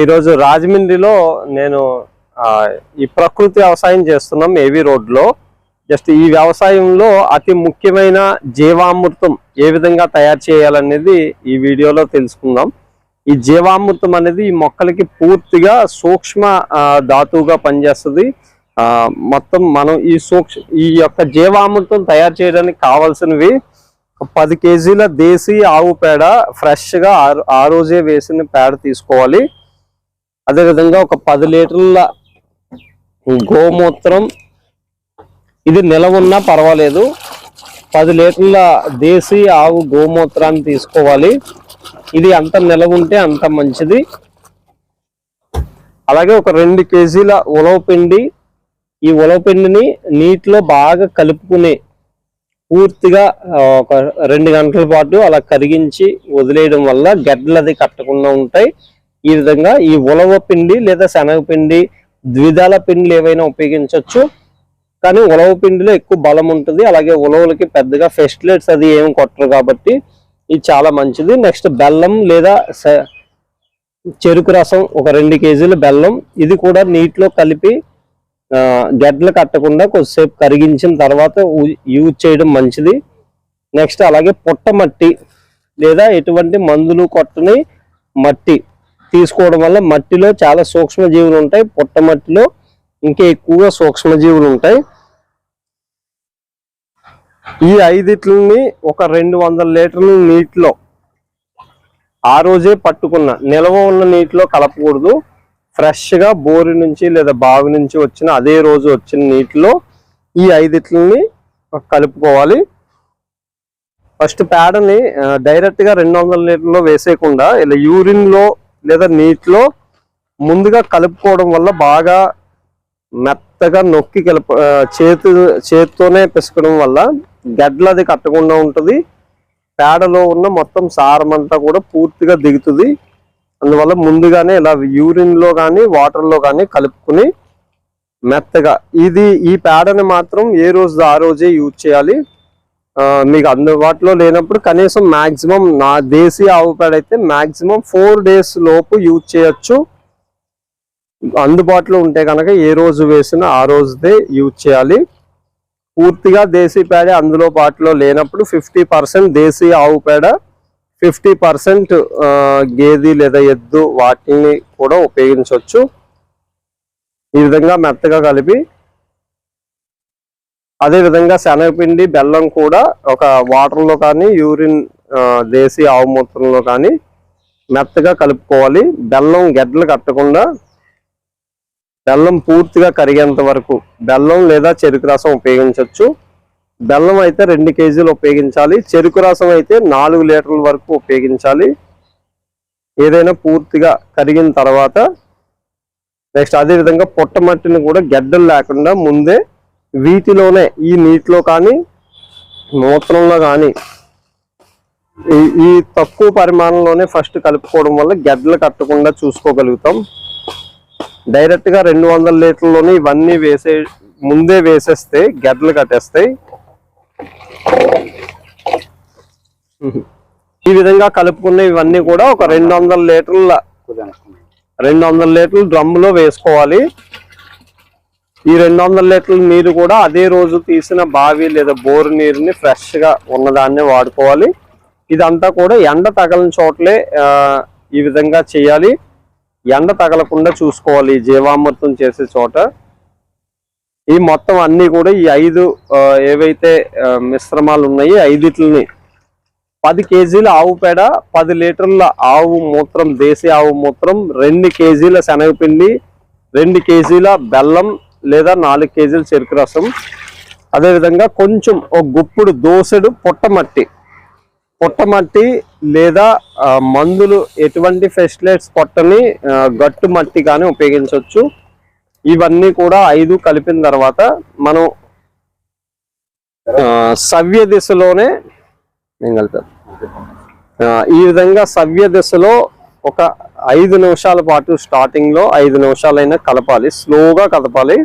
ఈరోజు రాజమండ్రిలో నేను ఈ ప్రకృతి వ్యవసాయం చేస్తున్నాం ఏవి రోడ్లో. జస్ట్ ఈ వ్యవసాయంలో అతి ముఖ్యమైన జీవామృతం ఏ విధంగా తయారు చేయాలనేది ఈ వీడియోలో తెలుసుకుందాం. ఈ జీవామృతం అనేది ఈ మొక్కలకి పూర్తిగా సూక్ష్మ ధాతువుగా పనిచేస్తుంది. మొత్తం మనం ఈ సూక్ష్మ ఈ యొక్క జీవామృతం తయారు చేయడానికి కావాల్సినవి పది కేజీల దేశీ ఆవు పేడ ఫ్రెష్గా ఆ రోజే వేసిన పేడ తీసుకోవాలి. అదేవిధంగా ఒక పది లీటర్ల గోమూత్రం. ఇది నిలవ ఉన్నా పర్వాలేదు. పది లీటర్ల దేశీ ఆవు గోమూత్రాన్ని తీసుకోవాలి. ఇది అంత నిలవ ఉంటే అంత మంచిది. అలాగే ఒక రెండు కేజీల ఉలవ పిండి. ఈ ఉలవ పిండిని నీటిలో బాగా కలుపుకుని పూర్తిగా ఒక రెండు గంటల పాటు అలా కరిగించి వదిలేయడం వల్ల గడ్డలు అది కట్టకుండా ఉంటాయి. ఈ విధంగా ఈ ఉలవ పిండి లేదా శనగపిండి ద్విధాల పిండిలు ఏవైనా ఉపయోగించవచ్చు కానీ ఉలవ పిండిలో ఎక్కువ బలం ఉంటుంది. అలాగే ఉలవలకి పెద్దగా ఫెస్టిలైట్స్ అది ఏమి కొట్టరు కాబట్టి ఇది చాలా మంచిది. నెక్స్ట్ బెల్లం లేదా స- చెరుకు రసం ఒక రెండు కేజీల బెల్లం. ఇది కూడా నీటిలో కలిపి గడ్డలు కట్టకుండా కొద్దిసేపు కరిగించిన తర్వాత యూజ్ చేయడం మంచిది. నెక్స్ట్ అలాగే పుట్ట మట్టి లేదా ఎటువంటి మందులు కొట్టని మట్టి తీసుకోవడం వల్ల మట్టిలో చాలా సూక్ష్మజీవులు ఉంటాయి పుట్ట మట్టిలో ఇంకా ఎక్కువగా సూక్ష్మజీవులు ఉంటాయి. ఈ ఐదిట్లని ఒక రెండు వందల లీటర్ల నీటిలో ఆ రోజే పట్టుకున్న నిల్వ ఉన్న నీటిలో కలపకూడదు. ఫ్రెష్గా బోరి నుంచి లేదా బావి నుంచి వచ్చిన అదే రోజు వచ్చిన నీటిలో ఈ ఐదిట్లని కలుపుకోవాలి. ఫస్ట్ పేడని డైరెక్ట్గా రెండు వందల లీటర్లో వేసేయకుండా ఇలా యూరిన్లో లేదా నీటిలో ముందుగా కలుపుకోవడం వల్ల బాగా మెత్తగా నొక్కి కలుపు చేతి చేతితోనే పిసకడం వల్ల గడ్డలు అది కట్టకుండా ఉంటుంది. పేడలో ఉన్న మొత్తం సారం అంతా కూడా పూర్తిగా దిగుతుంది. అందువల్ల ముందుగానే ఇలా యూరిన్లో కానీ వాటర్లో కానీ కలుపుకుని మెత్తగా ఇది ఈ పేడని మాత్రం ఏ రోజు ఆ రోజే యూజ్ చేయాలి. మీకు అందుబాటులో లేనప్పుడు కనీసం మాక్సిమం నా దేశీ ఆవు పేడ అయితే మాక్సిమం ఫోర్ డేస్ లోపు యూజ్ చేయొచ్చు. అందుబాటులో ఉంటే కనుక ఏ రోజు వేసినా ఆ రోజుదే యూజ్ చేయాలి. పూర్తిగా దేశీ పేడ అందులో బాటులో లేనప్పుడు ఫిఫ్టీ పర్సెంట్ దేశీ ఆవు పేడ ఫిఫ్టీ పర్సెంట్ గేది లేదా ఎద్దు వాటిని కూడా ఉపయోగించవచ్చు ఈ విధంగా మెత్తగా కలిపి అదే విధంగా శనగపిండి బెల్లం కూడా ఒక వాటర్లో కానీ యూరిన్ దేశీ ఆవు మూత్రంలో కానీ మెత్తగా కలుపుకోవాలి. బెల్లం గెడ్డలు కట్టకుండా బెల్లం పూర్తిగా కరిగేంత వరకు బెల్లం లేదా చెరుకు రసం ఉపయోగించవచ్చు బెల్లం అయితే రెండు కేజీలు ఉపయోగించాలి. చెరుకు రసం అయితే నాలుగు లీటర్ల వరకు ఉపయోగించాలి. ఏదైనా పూర్తిగా కరిగిన తర్వాత నెక్స్ట్ అదే విధంగా పుట్టమట్టిని కూడా గెడ్డలు లేకుండా ముందే వీటిలోనే ఈ నీటిలో కానీ మూత్రంలో కానీ ఈ ఈ తక్కువ పరిమాణంలోనే ఫస్ట్ కలుపుకోవడం వల్ల గెడ్డలు కట్టకుండా చూసుకోగలుగుతాం. డైరెక్ట్గా రెండు వందల లీటర్లోనే ఇవన్నీ వేసే ముందే వేసేస్తే గెడ్డలు కట్టేస్తాయి. ఈ విధంగా కలుపుకున్న ఇవన్నీ కూడా ఒక రెండు వందల లీటర్ల రెండు వందల లీటర్ల డ్రమ్ములో వేసుకోవాలి. ఈ రెండు వందల లీటర్ల నీరు కూడా అదే రోజు తీసిన బావి లేదా బోరు నీరుని ఫ్రెష్గా ఉన్నదాన్నే వాడుకోవాలి. ఇదంతా కూడా ఎండ తగలని చోట్లే ఈ విధంగా చేయాలి. ఎండ తగలకుండా చూసుకోవాలి ఈ జీవామృతం చేసే చోట. ఈ మొత్తం అన్నీ కూడా ఈ ఐదు ఏవైతే మిశ్రమాలు ఉన్నాయి ఐదిట్లని పది కేజీల ఆవు పేడ పది లీటర్ల ఆవు మూత్రం దేశీ ఆవు మూత్రం రెండు కేజీల శనగపిండి రెండు కేజీల బెల్లం లేదా నాలుగు కేజీల చెరుకు రసం. అదేవిధంగా కొంచెం ఒక గుప్పుడు దోసెడు పొట్టమట్టి పొట్టమట్టి లేదా మందులు ఎటువంటి ఫెస్టిలైట్స్ పొట్టని గట్టు మట్టి కానీ ఉపయోగించవచ్చు ఇవన్నీ కూడా ఐదు కలిపిన తర్వాత మనం సవ్య దిశలోనే నేను కలిపాను ఈ విధంగా సవ్య దిశలో ఒక ఐదు నిమిషాల పాటు స్టార్టింగ్లో ఐదు నిమిషాలైనా కలపాలి. స్లోగా కలపాలి.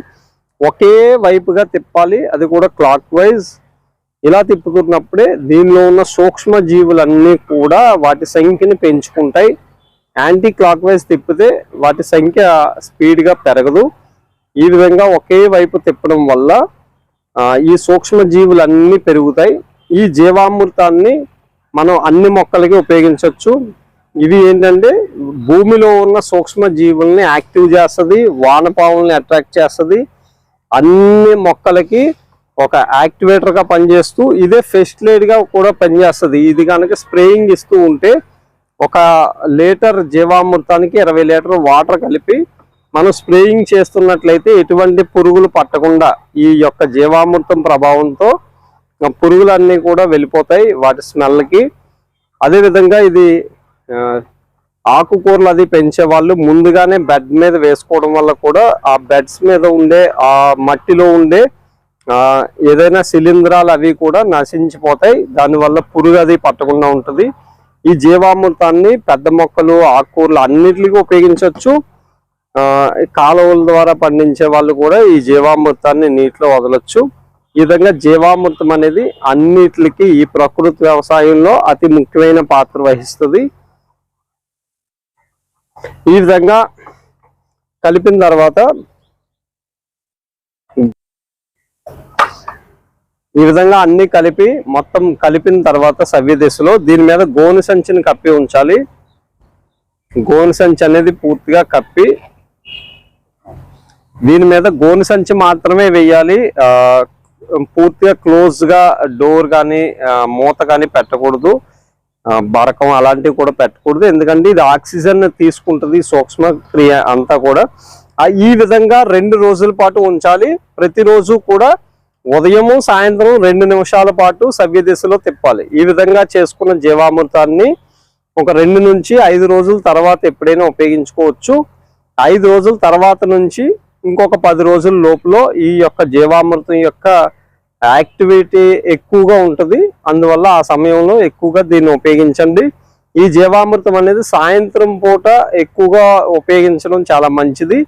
ఒకే వైపుగా తిప్పాలి. అది కూడా క్లాక్ వైజ్ ఇలా తిప్పుతున్నప్పుడే దీనిలో ఉన్న సూక్ష్మ జీవులన్నీ కూడా వాటి సంఖ్యని పెంచుకుంటాయి. యాంటీ క్లాక్ వైజ్ తిప్పితే వాటి సంఖ్య స్పీడ్గా పెరగదు. ఈ విధంగా ఒకే వైపు తిప్పడం వల్ల ఈ సూక్ష్మ జీవులన్నీ పెరుగుతాయి. ఈ జీవామృతాన్ని మనం అన్ని మొక్కలకి ఉపయోగించవచ్చు. ఇది ఏంటంటే భూమిలో ఉన్న సూక్ష్మ జీవుల్ని యాక్టివ్ చేస్తుంది వానపాముల్ని అట్రాక్ట్ చేస్తుంది. అన్ని మొక్కలకి ఒక యాక్టివేటర్గా పనిచేస్తూ ఇదే ఫెస్ట్గా కూడా పనిచేస్తుంది. ఇది కనుక స్ప్రేయింగ్ ఇస్తూ ఉంటే ఒక లీటర్ జీవామృతానికి ఇరవై లీటర్ వాటర్ కలిపి మనం స్ప్రేయింగ్ చేస్తున్నట్లయితే ఎటువంటి పురుగులు పట్టకుండా ఈ యొక్క జీవామృతం ప్రభావంతో పురుగులన్నీ కూడా వెళ్ళిపోతాయి వాటి స్మెల్కి. అదేవిధంగా ఇది ఆకుకూరలు అది పెంచే వాళ్ళు ముందుగానే బెడ్ మీద వేసుకోవడం వల్ల కూడా ఆ బెడ్స్ మీద ఉండే ఆ మట్టిలో ఉండే ఆ, ఏదైనా శిలీంధ్రాలు అవి కూడా నశించిపోతాయి. దానివల్ల పురుగు అది పట్టకుండా ఉంటుంది. ఈ జీవామృతాన్ని పెద్ద మొక్కలు ఆకుకూరలు అన్నిటికీ ఉపయోగించవచ్చు కాలువల ద్వారా పండించే వాళ్ళు కూడా ఈ జీవామృతాన్ని నీటిలో వదలొచ్చు. ఈ విధంగా జీవామృతం అనేది అన్నిటికి ఈ ప్రకృతి వ్యవసాయంలో అతి ముఖ్యమైన పాత్ర వహిస్తుంది. ఈ విధంగా కలిపిన తర్వాత ఈ విధంగా అన్ని కలిపి మొత్తం కలిపిన తర్వాత సవ్య దిశలో దీని మీద గోను సంచిని కప్పి ఉంచాలి. గోను సంచి అనేది పూర్తిగా కప్పి దీని మీద గోను సంచి మాత్రమే వేయాలి. పూర్తిగా క్లోజ్గా డోర్ కానీ మూత కానీ పెట్టకూడదు. బరకం అలాంటివి కూడా పెట్టకూడదు. ఎందుకంటే ఇది ఆక్సిజన్ తీసుకుంటుంది సూక్ష్మ క్రియ అంతా కూడా. ఈ విధంగా రెండు రోజుల పాటు ఉంచాలి. ప్రతిరోజు కూడా ఉదయము సాయంత్రం రెండు నిమిషాల పాటు సవ్య దిశలో తిప్పాలి. ఈ విధంగా చేసుకున్న జీవామృతాన్ని ఒక రెండు నుంచి ఐదు రోజుల తర్వాత ఎప్పుడైనా ఉపయోగించుకోవచ్చు. ఐదు రోజుల తర్వాత నుంచి ఇంకొక పది రోజుల లోపల ఈ యొక్క జీవామృతం యొక్క యాక్టివిటీ ఎక్కువగా ఉంటుంది. అందువల్ల ఆ సమయంలో ఎక్కువగా దీన్ని ఉపయోగించండి. ఈ జీవామృతం అనేది సాయంత్రం పూట ఎక్కువగా ఉపయోగించడం చాలా మంచిది.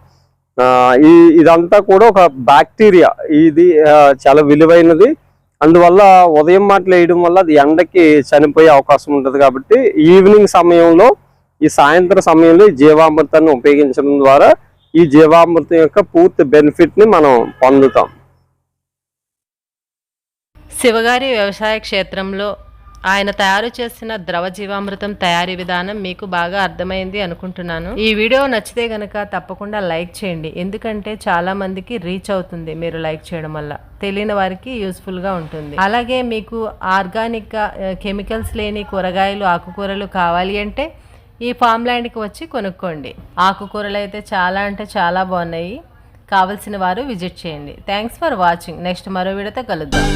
ఈ ఇదంతా కూడా ఒక బ్యాక్టీరియా. ఇది చాలా విలువైనది. అందువల్ల ఉదయం మాటలు వేయడం వల్ల అది ఎండకి చనిపోయే అవకాశం ఉంటుంది కాబట్టి ఈవినింగ్ సమయంలో ఈ సాయంత్రం సమయంలో ఈ జీవామృతాన్ని ఉపయోగించడం ద్వారా ఈ జీవామృతం యొక్క పూర్తి బెనిఫిట్ని మనం పొందుతాం. శివగారి వ్యవసాయ క్షేత్రంలో ఆయన తయారు చేసిన ద్రవ జీవామృతం తయారీ విధానం మీకు బాగా అర్థమైంది అనుకుంటున్నాను. ఈ వీడియో నచ్చితే గనక తప్పకుండా లైక్ చేయండి. ఎందుకంటే చాలా మందికి రీచ్ అవుతుంది మీరు లైక్ చేయడం వల్ల. తెలియని వారికి యూస్ఫుల్గా ఉంటుంది. అలాగే మీకు ఆర్గానిక్ కెమికల్స్ లేని కూరగాయలు ఆకుకూరలు కావాలి అంటే ఈ ఫామ్ ల్యాండ్కి వచ్చి కొనుక్కోండి. ఆకుకూరలు అయితే చాలా అంటే చాలా బాగున్నాయి. కావలసిన వారు విజిట్ చేయండి. Thanks for watching. నెక్స్ట్ మరో వీడియోతో కలుద్దాం.